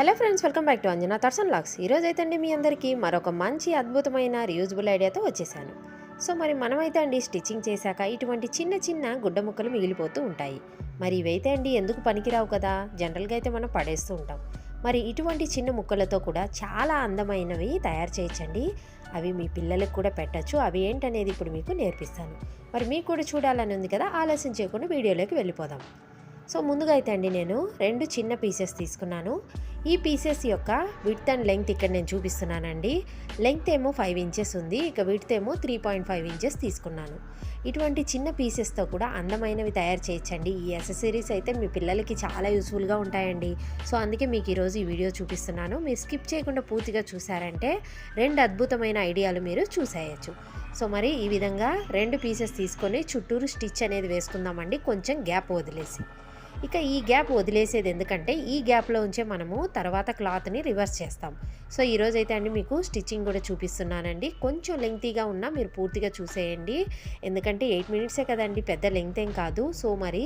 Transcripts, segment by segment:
Hello friends welcome back to Anjana తర్సన్ lakhs. ఈరోజు అయితే అండి మీ అందరికీ మరొక మంచి అద్భుతమైన రియూజబుల్ ఐడియాతో వచ్చేసాను. సో మరి మనమైతే అండి స్టిచ్చింగ్ చేశాక ఇటువంటి చిన్న చిన్న గుడ్డ ముక్కలు మిగిలిపోతూ ఉంటాయి. మరి ఇవైతే అండి ఎందుకు పనికిరావు కదా? జనరల్గా అయితే మనం పడేస్తూ ఉంటాం. మరి ఇటువంటి చిన్న ముక్కలతో కూడా చాలా అందమైనవి తయారు చేయొచ్చండి. అవి మీ పిల్లలకు కూడా పెట్టచ్చు. అవి ఏంటనేది ఇప్పుడు మీకు నేర్పిస్తాను. మరి మీకు కూడా చూడాలని ఉంది కదా? ఆలస్యం చేయకుండా వీడియోలోకి వెళ్ళిపోదాం. సో ముందుగా అయితే అండి నేను రెండు చిన్న పీసెస్ తీసుకున్నాను. ఈ పీసెస్ యొక్క విడ్త్ అండ్ లెంగ్త్ ఇక్కడ నేను చూపిస్తున్నానండి. లెంగ్త్ ఏమో ఫైవ్ ఇంచెస్ ఉంది. ఇక విడ్త్ ఏమో త్రీ పాయింట్ ఫైవ్ ఇంచెస్ తీసుకున్నాను. ఇటువంటి చిన్న పీసెస్తో కూడా అందమైనవి తయారు చేయొచ్చండి. ఈ అసెసరీస్ అయితే మీ పిల్లలకి చాలా యూస్ఫుల్గా ఉంటాయండి. సో అందుకే మీకు ఈరోజు ఈ వీడియో చూపిస్తున్నాను. మీరు స్కిప్ చేయకుండా పూర్తిగా చూసారంటే రెండు అద్భుతమైన ఐడియాలు మీరు చూసేయచ్చు. సో మరి ఈ విధంగా రెండు పీసెస్ తీసుకొని చుట్టూరు స్టిచ్ అనేది వేసుకుందామండి. కొంచెం గ్యాప్ వదిలేసి. ఇక ఈ గ్యాప్ వదిలేసేది ఎందుకంటే ఈ గ్యాప్లో ఉంచే మనము తర్వాత క్లాత్ని రివర్స్ చేస్తాం. సో ఈరోజు అయితే అండి మీకు స్టిచ్చింగ్ కూడా చూపిస్తున్నానండి. కొంచెం లెంగ్తీగా ఉన్నా మీరు పూర్తిగా చూసేయండి. ఎందుకంటే ఎయిట్ మినిట్సే కదండి పెద్ద లెంగ్త్ ఏం కాదు. సో మరి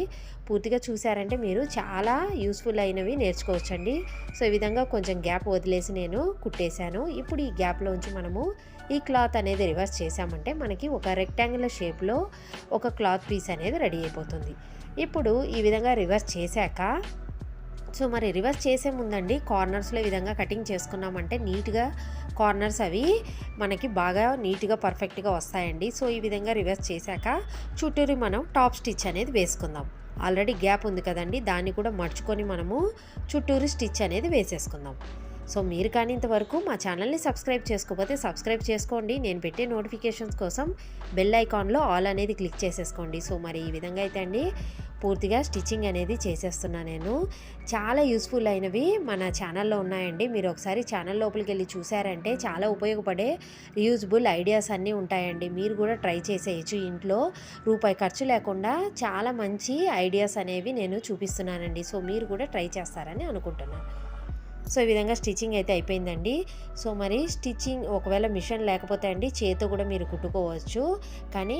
పూర్తిగా చూసారంటే మీరు చాలా యూస్ఫుల్ అయినవి నేర్చుకోవచ్చండి. సో ఈ విధంగా కొంచెం గ్యాప్ వదిలేసి నేను కుట్టేశాను. ఇప్పుడు ఈ గ్యాప్లో ఉంచి మనము ఈ క్లాత్ అనేది రివర్స్ చేసామంటే మనకి ఒక రెక్టాంగులర్ షేప్లో ఒక క్లాత్ పీస్ అనేది రెడీ అయిపోతుంది. ఇప్పుడు ఈ విధంగా రివర్స్ చేశాక సో మరి రివర్స్ చేసే ముందండి కార్నర్స్లో ఈ విధంగా కటింగ్ చేసుకున్నామంటే నీట్గా కార్నర్స్ అవి మనకి బాగా నీట్గా పర్ఫెక్ట్గా వస్తాయండి. సో ఈ విధంగా రివర్స్ చేశాక చుట్టూరు మనం టాప్ స్టిచ్ అనేది వేసుకుందాం. ఆల్రెడీ గ్యాప్ ఉంది కదండి దాన్ని కూడా మర్చుకొని మనము చుట్టూరు స్టిచ్ అనేది వేసేసుకుందాం. సో మీరు కానీ ఇంతవరకు మా ఛానల్ని సబ్స్క్రైబ్ చేసుకోకపోతే సబ్స్క్రైబ్ చేసుకోండి. నేను పెట్టే నోటిఫికేషన్స్ కోసం బెల్ ఐకాన్లో ఆల్ అనేది క్లిక్ చేసేసుకోండి. సో మరి ఈ విధంగా అయితే అండి పూర్తిగా స్టిచ్చింగ్ అనేది చేసేస్తున్నా నేను. చాలా యూస్ఫుల్ అయినవి మన ఛానల్లో ఉన్నాయండి. మీరు ఒకసారి ఛానల్ లోపలికి వెళ్ళి చూసారంటే చాలా ఉపయోగపడే రీయూజబుల్ ఐడియాస్ అన్నీ ఉంటాయండి. మీరు కూడా ట్రై చేసేయచ్చు ఇంట్లో. రూపాయి ఖర్చు లేకుండా చాలా మంచి ఐడియాస్ అనేవి నేను చూపిస్తున్నానండి. సో మీరు కూడా ట్రై చేస్తారని అనుకుంటున్నాను. సో ఈ విధంగా స్టిచ్చింగ్ అయితే అయిపోయిందండి. సో మరి స్టిచ్చింగ్ ఒకవేళ మిషన్ లేకపోతే అండి చేతితో కూడా మీరు కుట్టుకోవచ్చు. కానీ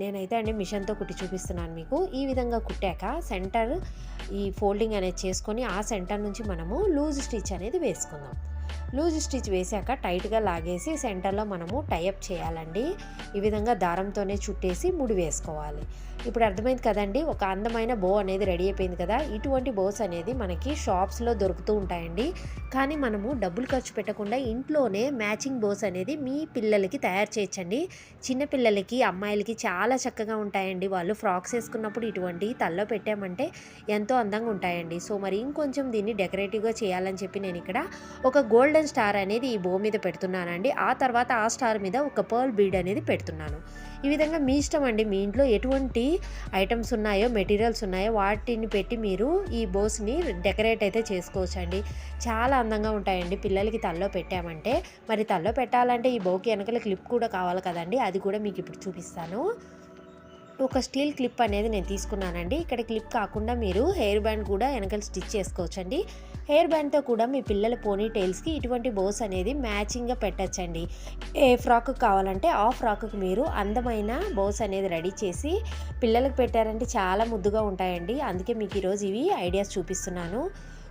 నేనైతే అండి మిషన్తో కుట్టి చూపిస్తున్నాను మీకు. ఈ విధంగా కుట్టాక సెంటర్ ఈ ఫోల్డింగ్ అనేది చేసుకొని ఆ సెంటర్ నుంచి మనము లూజ్ స్టిచ్ అనేది వేసుకుందాం. లూజ్ స్టిచ్ వేసాక టైట్గా లాగేసి సెంటర్లో మనము టైఅప్ చేయాలండి. ఈ విధంగా దారంతోనే చుట్టేసి ముడి వేసుకోవాలి. ఇప్పుడు అర్థమైంది కదండి? ఒక అందమైన బో అనేది రెడీ అయిపోయింది కదా? ఇటువంటి బోస్ అనేది మనకి షాప్స్లో దొరుకుతూ ఉంటాయండి. కానీ మనము డబ్బులు ఖర్చు పెట్టకుండా ఇంట్లోనే మ్యాచింగ్ బోస్ అనేది మీ పిల్లలకి తయారు చేయొచ్చండి. చిన్నపిల్లలకి అమ్మాయిలకి చాలా చక్కగా ఉంటాయండి. వాళ్ళు ఫ్రాక్స్ వేసుకున్నప్పుడు ఇటువంటి తల్లో పెట్టామంటే ఎంతో అందంగా ఉంటాయండి. సో మరి ఇంకొంచెం దీన్ని డెకరేటివ్గా చేయాలని చెప్పి నేను ఇక్కడ ఒక గోల్డెన్ స్టార్ అనేది ఈ బో మీద పెడుతున్నానండి. ఆ తర్వాత ఆ స్టార్ మీద ఒక పర్ల్ బీడ్ అనేది పెడుతున్నాను. ఈ విధంగా మీ ఇష్టం అండి. మీ ఇంట్లో ఎటువంటి ఐటమ్స్ ఉన్నాయో మెటీరియల్స్ ఉన్నాయో వాటిని పెట్టి మీరు ఈ బోస్ని డెకరేట్ అయితే చేసుకోవచ్చు అండి చాలా అందంగా ఉంటాయండి. పిల్లలకి తల్లో పెట్టామంటే మరి తల్లో పెట్టాలంటే ఈ బోకి వెనకల క్లిప్ కూడా కావాలి కదండి. అది కూడా మీకు ఇప్పుడు చూపిస్తాను. ఒక స్టీల్ క్లిప్ అనేది నేను తీసుకున్నానండి. ఇక్కడ క్లిప్ కాకుండా మీరు హెయిర్ బ్యాండ్ కూడా వెనకలు స్టిచ్ చేసుకోవచ్చండి. హెయిర్ బ్యాండ్తో కూడా మీ పిల్లల పోనీ టైల్స్కి ఇటువంటి బోస్ అనేది మ్యాచింగ్గా పెట్టచ్చండి. ఏ ఫ్రాక్ కావాలంటే ఆ ఫ్రాక్కి మీరు అందమైన బోస్ అనేది రెడీ చేసి పిల్లలకు పెట్టారంటే చాలా ముద్దుగా ఉంటాయండి. అందుకే మీకు ఈరోజు ఇవి ఐడియాస్ చూపిస్తున్నాను.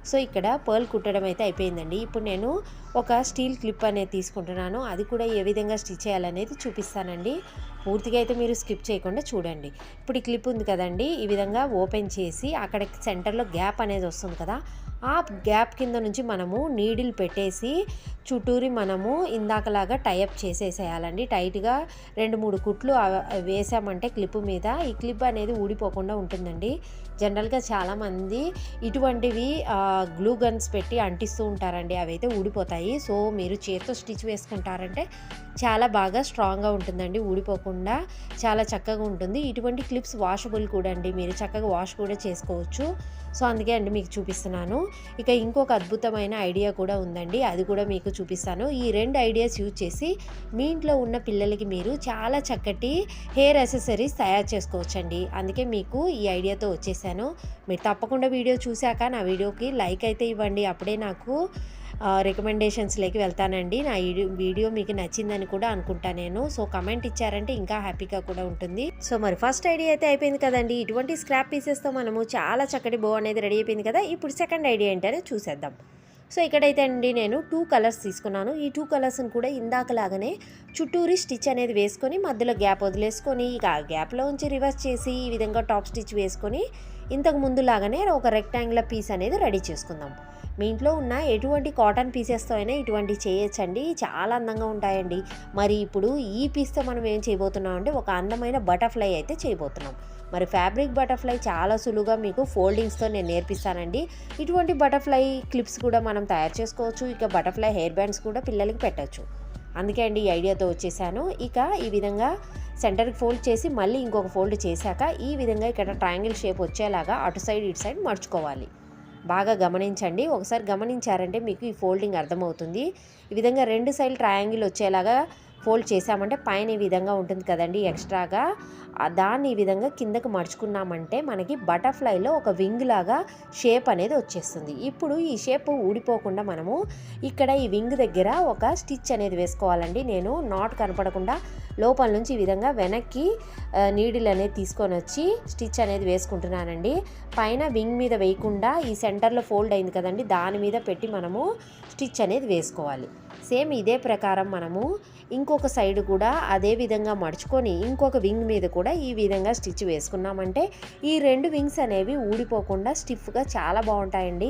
సో ఇక్కడ పర్ల్ కుట్టడం అయితే అయిపోయిందండి. ఇప్పుడు నేను ఒక స్టీల్ క్లిప్ అనేది తీసుకుంటున్నాను. అది కూడా ఏ విధంగా స్టిచ్ చేయాలనేది చూపిస్తానండి. పూర్తిగా అయితే మీరు స్కిప్ చేయకుండా చూడండి. ఇప్పుడు ఈ క్లిప్ ఉంది కదండి. ఈ విధంగా ఓపెన్ చేసి అక్కడ సెంటర్లో గ్యాప్ అనేది వస్తుంది కదా. ఆ గ్యాప్ కింద నుంచి మనము నీడిల్ పెట్టేసి చుట్టూరి మనము ఇందాకలాగా టైఅప్ చేసేసేయాలండి. టైట్గా రెండు మూడు కుట్లు వేసామంటే క్లిప్ మీద. ఈ క్లిప్ అనేది ఊడిపోకుండా ఉంటుందండి. జనరల్గా చాలామంది ఇటువంటివి గ్లూ గన్స్ పెట్టి అంటిస్తూ ఉంటారండి. అవి అయితే ఊడిపోతాయి. సో మీరు చేతితో స్టిచ్ వేసుకుంటారంటే చాలా బాగా స్ట్రాంగ్గా ఉంటుందండి. ఊడిపోకుండా చాలా చక్కగా ఉంటుంది. ఇటువంటి క్లిప్స్ వాషబుల్ కూడా అండి. మీరు చక్కగా వాష్ కూడా చేసుకోవచ్చు. సో అందుకే అండి మీకు చూపిస్తున్నాను. ఇక ఇంకొక అద్భుతమైన ఐడియా కూడా ఉందండి. అది కూడా మీకు చూపిస్తాను. ఈ రెండు ఐడియాస్ యూజ్ చేసి మీ ఇంట్లో ఉన్న పిల్లలకి మీరు చాలా చక్కటి హెయిర్ అసెసరీస్ తయారు చేసుకోవచ్చండి. అందుకే మీకు ఈ ఐడియాతో వచ్చేసాను. మీరు తప్పకుండా వీడియో చూశాక నా వీడియోకి లైక్ అయితే ఇవ్వండి. అప్పుడే నాకు రికమెండేషన్స్లోకి వెళ్తానండి. నా వీడియో మీకు నచ్చిందని కూడా అనుకుంటా నేను. సో కమెంట్ ఇచ్చారంటే ఇంకా హ్యాపీగా కూడా ఉంటుంది. సో మరి ఫస్ట్ ఐడియా అయితే అయిపోయింది కదండి. ఇటువంటి స్క్రాప్ పీసెస్తో మనము చాలా చక్కటి బో అనేది రెడీ అయిపోయింది కదా. ఇప్పుడు సెకండ్ ఐడియా ఏంటనే చూసేద్దాం. సో ఇక్కడైతే అండి నేను టూ కలర్స్ తీసుకున్నాను. ఈ టూ కలర్స్ని కూడా ఇందాకలాగానే చుట్టూరి స్టిచ్ అనేది వేసుకొని మధ్యలో గ్యాప్ వదిలేసుకొని ఇక ఆ గ్యాప్లో ఉంచి రివర్స్ చేసి ఈ విధంగా టాప్ స్టిచ్ వేసుకొని ఇంతకు ముందు లాగానే ఒక రెక్టాంగులర్ పీస్ అనేది రెడీ చేసుకుందాం. మీ ఇంట్లో ఉన్న ఎటువంటి కాటన్ పీసెస్తో అయినా ఇటువంటి చేయొచ్చండి. చాలా అందంగా ఉంటాయండి. మరి ఇప్పుడు ఈ పీస్తో మనం ఏం చేయబోతున్నాం అంటే ఒక అందమైన బటర్ఫ్లై అయితే చేయబోతున్నాం. మరి ఫ్యాబ్రిక్ బటర్ఫ్లై చాలా సులువుగా మీకు ఫోల్డింగ్స్తో నేను నేర్పిస్తానండి. ఇటువంటి బటర్ఫ్లై క్లిప్స్ కూడా మనం తయారు చేసుకోవచ్చు. ఇక బటర్ఫ్లై హెయిర్ బ్యాండ్స్ కూడా పిల్లలకి పెట్టచ్చు. అందుకే అండి ఈ ఐడియాతో వచ్చేసాను. ఇక ఈ విధంగా సెంటర్కి ఫోల్డ్ చేసి మళ్ళీ ఇంకొక ఫోల్డ్ చేశాక ఈ విధంగా ఇక్కడ ట్రయాంగిల్ షేప్ వచ్చేలాగా అటు సైడ్ ఇటు సైడ్ మడుచుకోవాలి. బాగా గమనించండి. ఒకసారి గమనించారంటే మీకు ఈ ఫోల్డింగ్ అర్థమవుతుంది. ఈ విధంగా రెండు సైడ్ ట్రయాంగిల్ వచ్చేలాగా ఫోల్డ్ చేసామంటే పైన ఈ విధంగా ఉంటుంది కదండి ఎక్స్ట్రాగా. దాన్ని ఈ విధంగా కిందకు మడుచుకున్నామంటే మనకి బటర్ఫ్లైలో ఒక వింగ్ లాగా షేప్ అనేది వచ్చేస్తుంది. ఇప్పుడు ఈ షేప్ ఊడిపోకుండా మనము ఇక్కడ ఈ వింగ్ దగ్గర ఒక స్టిచ్ అనేది వేసుకోవాలండి. నేను నాట్ కనపడకుండా లోపల నుంచి ఈ విధంగా వెనక్కి నీడిల్ అనేది తీసుకొని వచ్చి స్టిచ్ అనేది వేసుకుంటున్నానండి. పైన వింగ్ మీద వేయకుండా ఈ సెంటర్లో ఫోల్డ్ అయింది కదండి దాని మీద పెట్టి మనము స్టిచ్ అనేది వేసుకోవాలి. సేమ్ ఇదే ప్రకారం మనము ఇంకొక సైడ్ కూడా అదే విధంగా మడుచుకొని ఇంకొక వింగ్ మీద కూడా ఈ విధంగా స్టిచ్ వేసుకున్నామంటే ఈ రెండు వింగ్స్ అనేవి ఊడిపోకుండా స్టిఫ్గా చాలా బాగుంటాయండి.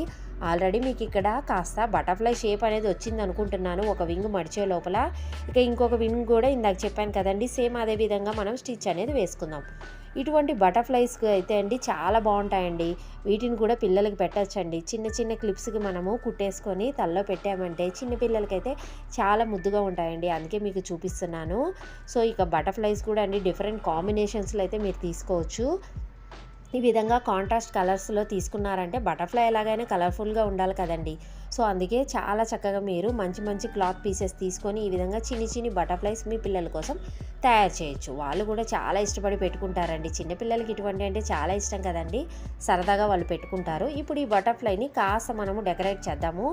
ఆల్రెడీ మీకు ఇక్కడ కాస్త బటర్ఫ్లై షేప్ అనేది వచ్చింది అనుకుంటున్నాను ఒక వింగ్ మడిచే లోపల. ఇక ఇంకొక వింగ్ కూడా ఇందాక చెప్పాను కదండి సేమ్ అదే విధంగా మనం స్టిచ్ అనేది వేసుకుందాం. ఇటువంటి బటర్ఫ్లైస్కి అయితే అండి చాలా బాగుంటాయండి. వీటిని కూడా పిల్లలకి పెట్టచ్చండి. చిన్న చిన్న క్లిప్స్కి మనము కుట్టేసుకొని తల్లో పెట్టామంటే చిన్న పిల్లలకైతే చాలా ముద్దుగా ఉంటాయండి. అందుకే మీకు చూపిస్తున్నాను. సో ఇక బటర్ఫ్లైస్ కూడా అండి డిఫరెంట్ కాంబినేషన్స్లో అయితే మీరు తీసుకోవచ్చు. ఈ విధంగా కాంట్రాస్ట్ కలర్స్లో తీసుకున్నారంటే బటర్ఫ్లై ఎలాగైనా కలర్ఫుల్గా ఉండాలి కదండి. సో అందుకే చాలా చక్కగా మీరు మంచి మంచి క్లాత్ పీసెస్ తీసుకొని ఈ విధంగా చిన్ని చిన్ని బటర్ఫ్లైస్ మీ పిల్లల కోసం తయారు చేయొచ్చు. వాళ్ళు కూడా చాలా ఇష్టపడి పెట్టుకుంటారండి. చిన్నపిల్లలకి ఇటువంటి అంటే చాలా ఇష్టం కదండి. సరదాగా వాళ్ళు పెట్టుకుంటారు. ఇప్పుడు ఈ బటర్ఫ్లైని కాస్త మనము డెకరేట్ చేద్దాము.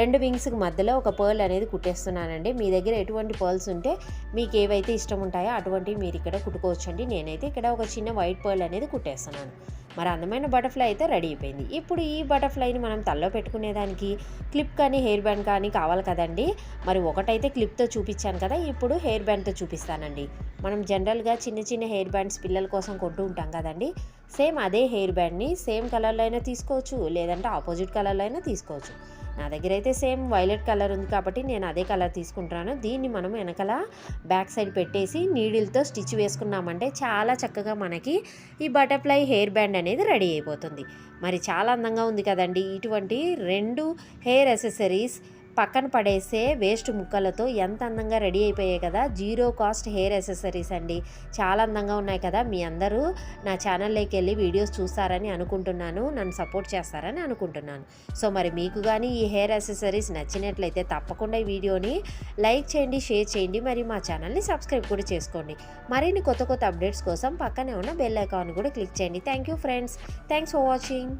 రెండు వింగ్స్కి మధ్యలో ఒక పర్ల్ అనేది కుట్టేస్తున్నానండి. మీ దగ్గర ఎటువంటి పర్ల్స్ ఉంటే మీకు ఏవైతే ఇష్టం ఉంటాయో అటువంటివి మీరు ఇక్కడ కుట్టుకోవచ్చండి. నేనైతే ఇక్కడ ఒక చిన్న వైట్ పర్ల్ అనేది కుట్టేస్తున్నాను. మరి అందమైన బటర్ఫ్లై అయితే రెడీ అయిపోయింది. ఇప్పుడు ఈ బటర్ఫ్లైని మనం తల్లో పెట్టుకునేదానికి క్లిప్ కానీ హెయిర్ బ్యాండ్ కానీ కావాలి కదండి. మరి ఒకటైతే క్లిప్తో చూపించాను కదా ఇప్పుడు హెయిర్ బ్యాండ్తో చూపిస్తానండి. మనం జనరల్గా చిన్న చిన్న హెయిర్ బ్యాండ్స్ పిల్లల కోసం కొంటూ ఉంటాం కదండి. సేమ్ అదే హెయిర్ బ్యాండ్ని సేమ్ కలర్లో అయినా తీసుకోవచ్చు లేదంటే ఆపోజిట్ కలర్లో అయినా తీసుకోవచ్చు. నా దగ్గర అయితే సేమ్ వైలెట్ కలర్ ఉంది కాబట్టి నేను అదే కలర్ తీసుకుంటున్నాను. దీన్ని మనం వెనకాల బ్యాక్ సైడ్ పెట్టేసి నీడిల్తో స్టిచ్ వేసుకున్నామంటే చాలా చక్కగా మనకి ఈ బటర్ఫ్లై హెయిర్ బ్యాండ్ అనేది రెడీ అయిపోతుంది. మరి చాలా అందంగా ఉంది కదండి ఇటువంటి రెండు హెయిర్ అసెసరీస్ పక్కన పడేసే వేస్ట్ ముక్కలతో ఎంత అందంగా రెడీ అయిపోయాయి కదా. జీరో కాస్ట్ హెయిర్ అసెసరీస్ అండి. చాలా అందంగా ఉన్నాయి కదా. మీ అందరూ నా ఛానల్లోకి వెళ్ళి వీడియోస్ చూస్తారని అనుకుంటున్నాను. నన్ను సపోర్ట్ చేస్తారని అనుకుంటున్నాను. సో మరి మీకు కానీ ఈ హెయిర్ అసెసరీస్ నచ్చినట్లయితే తప్పకుండా ఈ వీడియోని లైక్ చేయండి షేర్ చేయండి మరి మా ఛానల్ని సబ్స్క్రైబ్ కూడా చేసుకోండి. మరిన్ని కొత్త కొత్త అప్డేట్స్ కోసం పక్కనే ఉన్న బెల్ ఐకాన్ కూడా క్లిక్ చేయండి. Thank you friends. Thanks for watching.